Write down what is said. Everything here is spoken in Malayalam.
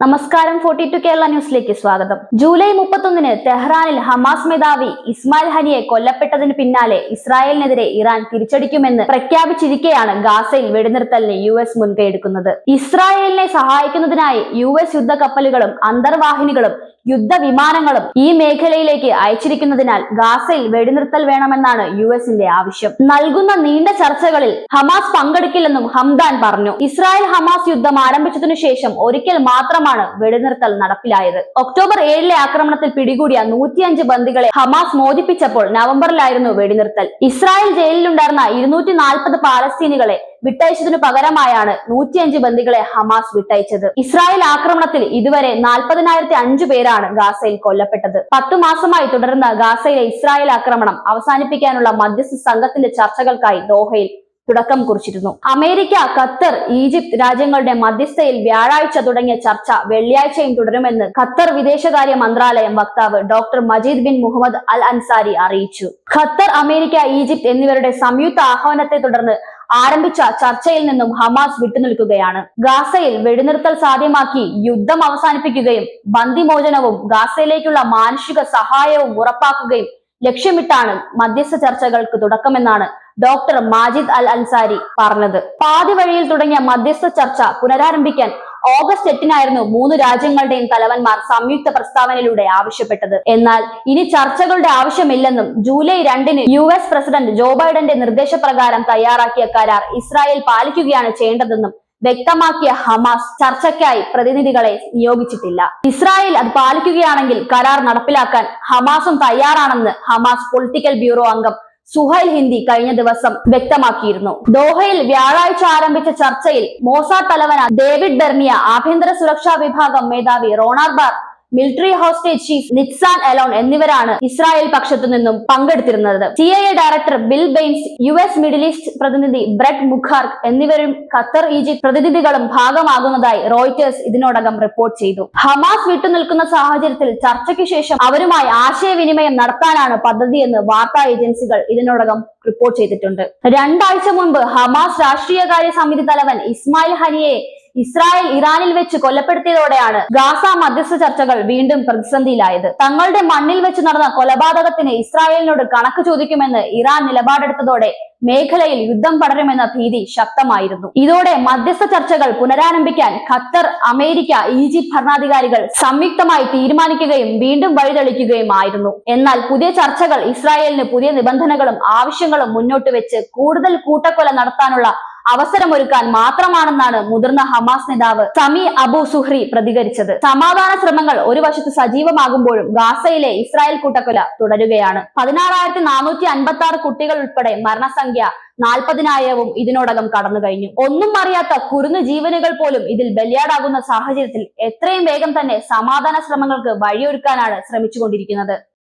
നമസ്കാരം ഫോർട്ടി ടു കേരള ന്യൂസിലേക്ക് സ്വാഗതം. ജൂലൈ മുപ്പത്തൊന്നിന് തെഹ്റാനിൽ ഹമാസ് മേധാവി ഇസ്മായിൽ ഹനിയെ കൊല്ലപ്പെട്ടതിന് പിന്നാലെ ഇസ്രായേലിനെതിരെ ഇറാൻ തിരിച്ചടിക്കുമെന്ന് പ്രഖ്യാപിച്ചിരിക്കെയാണ് ഗാസയിൽ വെടിനിർത്തലിന് യു എസ് മുൻകൈയെടുക്കുന്നത്. ഇസ്രായേലിനെ സഹായിക്കുന്നതിനായി യു എസ് യുദ്ധക്കപ്പലുകളും അന്തർവാഹിനികളും യുദ്ധവിമാനങ്ങളും ഈ മേഖലയിലേക്ക് അയച്ചിരിക്കുന്നതിനാൽ ഗാസയിൽ വെടിനിർത്തൽ വേണമെന്നാണ് യു എസിന്റെ ആവശ്യം. നൽകുന്ന നീണ്ട ചർച്ചകളിൽ ഹമാസ് പങ്കെടുക്കില്ലെന്നും ഹംദാൻ പറഞ്ഞു. ഇസ്രായേൽ ഹമാസ് യുദ്ധം ആരംഭിച്ചതിനു ശേഷം ഒരിക്കൽ മാത്രമാണ് വെടിനിർത്തൽ നടപ്പിലായത്. ഒക്ടോബർ ഏഴിലെ ആക്രമണത്തിൽ പിടികൂടിയ നൂറ്റിയഞ്ച് ബന്ദികളെ ഹമാസ് മോചിപ്പിച്ചപ്പോൾ നവംബറിലായിരുന്നു വെടിനിർത്തൽ. ഇസ്രായേൽ ജയിലിലുണ്ടായിരുന്ന ഇരുന്നൂറ്റി നാൽപ്പത് പാലസ്തീനികളെ വിട്ടയച്ചതിനു പകരമായാണ് നൂറ്റിയഞ്ച് ബന്ദികളെ ഹമാസ് വിട്ടയച്ചത്. ഇസ്രായേൽ ആക്രമണത്തിൽ ഇതുവരെ നാൽപ്പതിനായിരത്തി അഞ്ചു പേരാണ് ഗാസയിൽ കൊല്ലപ്പെട്ടത്. പത്തു മാസമായി തുടരുന്ന ഗാസയിലെ ഇസ്രായേൽ ആക്രമണം അവസാനിപ്പിക്കാനുള്ള മധ്യസ്ഥ സംഘത്തിന്റെ ചർച്ചകൾക്കായി ദോഹയിൽ തുടക്കം കുറിച്ചിരുന്നു. അമേരിക്ക ഖത്തർ ഈജിപ്ത് രാജ്യങ്ങളുടെ മധ്യസ്ഥയിൽ വ്യാഴാഴ്ച തുടങ്ങിയ ചർച്ച വെള്ളിയാഴ്ചയും തുടരുമെന്ന് ഖത്തർ വിദേശകാര്യ മന്ത്രാലയം വക്താവ് doctor Majed bin Mohammed al Ansari അറിയിച്ചു. ഖത്തർ അമേരിക്ക ഈജിപ്ത് എന്നിവരുടെ സംയുക്ത ആഹ്വാനത്തെ തുടർന്ന് ആരംഭിച്ച ചർച്ചയിൽ നിന്നും ഹമാസ് വിട്ടുനിൽക്കുകയാണ്. ഗാസയിൽ വെടിനിർത്തൽ സാധ്യമാക്കി യുദ്ധം അവസാനിപ്പിക്കുകയും ബന്ദിമോചനവും ഗാസയിലേക്കുള്ള മാനുഷിക സഹായവും ഉറപ്പാക്കുകയും ലക്ഷ്യമിട്ടാണ് മധ്യസ്ഥ ചർച്ചകൾക്ക് തുടക്കമെന്നാണ് ഡോക്ടർ മാജിദ് അൽ അൻസാരി പറഞ്ഞത്. പാതി വഴിയിൽ തുടങ്ങിയ മധ്യസ്ഥ ചർച്ച പുനരാരംഭിക്കാൻ ഓഗസ്റ്റ് എട്ടിനായിരുന്നു മൂന്ന് രാജ്യങ്ങളുടെയും തലവന്മാർ സംയുക്ത പ്രസ്താവനയിലൂടെ ആവശ്യപ്പെട്ടത്. എന്നാൽ ഇനി ചർച്ചകളുടെ ആവശ്യമില്ലെന്നും ജൂലൈ രണ്ടിന് യു എസ് പ്രസിഡന്റ് ജോ ബൈഡന്റെ നിർദ്ദേശപ്രകാരം തയ്യാറാക്കിയ കരാർ ഇസ്രായേൽ പാലിക്കുകയാണ് ചെയ്യേണ്ടതെന്നും വ്യക്തമാക്കിയ ഹമാസ് ചർച്ചയ്ക്കായി പ്രതിനിധികളെ നിയോഗിച്ചിട്ടില്ല. ഇസ്രായേൽ അത് പാലിക്കുകയാണെങ്കിൽ കരാർ നടപ്പിലാക്കാൻ ഹമാസും തയ്യാറാണെന്ന് ഹമാസ് പൊളിറ്റിക്കൽ ബ്യൂറോ അംഗം സുഹൈൽ ഹിന്ദി കഴിഞ്ഞ ദിവസം വ്യക്തമാക്കിയിരുന്നു. ദോഹയിൽ വ്യാഴാഴ്ച ആരംഭിച്ച ചർച്ചയിൽ മോസാ തലവന ഡേവിഡ് ബെർണിയ ആഭ്യന്തര സുരക്ഷാ വിഭാഗം മേധാവി Ronen Bar military hostage chief Nitzan Alon എന്നിവരാണ് ഇസ്രായേൽ പക്ഷത്തു നിന്നും പങ്കെടുത്തിരുന്നത്. C I A director Bill Burns U S Middle East പ്രതിനിധി ബ്രെഡ് മുഖാർക്ക് എന്നിവരും ഖത്തർ ഈജിപ്ത് പ്രതിനിധികളും ഭാഗമാകുന്നതായി റോയിറ്റേഴ്സ് ഇതിനോടകം റിപ്പോർട്ട് ചെയ്തു. ഹമാസ് വിട്ടുനിൽക്കുന്ന സാഹചര്യത്തിൽ ചർച്ചയ്ക്ക് ശേഷം അവരുമായി ആശയവിനിമയം നടത്താനാണ് പദ്ധതിയെന്ന് വാർത്താ ഏജൻസികൾ ഇതിനോടകം റിപ്പോർട്ട് ചെയ്തിട്ടുണ്ട്. രണ്ടാഴ്ച മുൻപ് ഹമാസ് രാഷ്ട്രീയകാര്യ സമിതി തലവൻ ഇസ്മായിൽ ഹനിയെ ഇസ്രായേൽ ഇറാനിൽ വെച്ച് കൊലപ്പെടുത്തിയതോടെയാണ് ഗാസ മധ്യസ്ഥ ചർച്ചകൾ വീണ്ടും പ്രതിസന്ധിയിലായത്. തങ്ങളുടെ മണ്ണിൽ വെച്ച് നടന്ന കൊലപാതകത്തിന് ഇസ്രായേലിനോട് കണക്ക് ചോദിക്കുമെന്ന് ഇറാൻ നിലപാടെടുത്തതോടെ മേഖലയിൽ യുദ്ധം പടരുമെന്ന ഭീതി ശക്തമായിരുന്നു. ഇതോടെ മധ്യസ്ഥ ചർച്ചകൾ പുനരാരംഭിക്കാൻ ഖത്തർ അമേരിക്ക ഈജിപ്ത് ഭരണാധികാരികൾ സംയുക്തമായി തീരുമാനിക്കുകയും വീണ്ടും വഴിതെളിക്കുകയുമായിരുന്നു. എന്നാൽ പുതിയ ചർച്ചകൾ ഇസ്രായേലിന് പുതിയ നിബന്ധനകളും ആവശ്യങ്ങളും മുന്നോട്ട് വെച്ച് കൂടുതൽ കൂട്ടക്കൊല നടത്താനുള്ള അവസരമൊരുക്കാൻ മാത്രമാണെന്നാണ് മുതിർന്ന ഹമാസ് നേതാവ് സമി അബു സുഹ്രി പ്രതികരിച്ചത്. സമാധാന ശ്രമങ്ങൾ ഒരു വശത്ത് സജീവമാകുമ്പോഴും ഗാസയിലെ ഇസ്രായേൽ കൂട്ടക്കൊല തുടരുകയാണ്. പതിനാറായിരത്തി നാനൂറ്റി അൻപത്തി ആറ് കുട്ടികൾ ഉൾപ്പെടെ മരണസംഖ്യ നാൽപ്പതിനായിരവും ഇതിനോടകം കടന്നു കഴിഞ്ഞു. ഒന്നും അറിയാത്ത കുരുന്നു ജീവനുകൾ പോലും ഇതിൽ ബലിയാടാകുന്ന സാഹചര്യത്തിൽ എത്രയും വേഗം തന്നെ സമാധാന ശ്രമങ്ങൾക്ക് വഴിയൊരുക്കാനാണ് ശ്രമിച്ചുകൊണ്ടിരിക്കുന്നത്.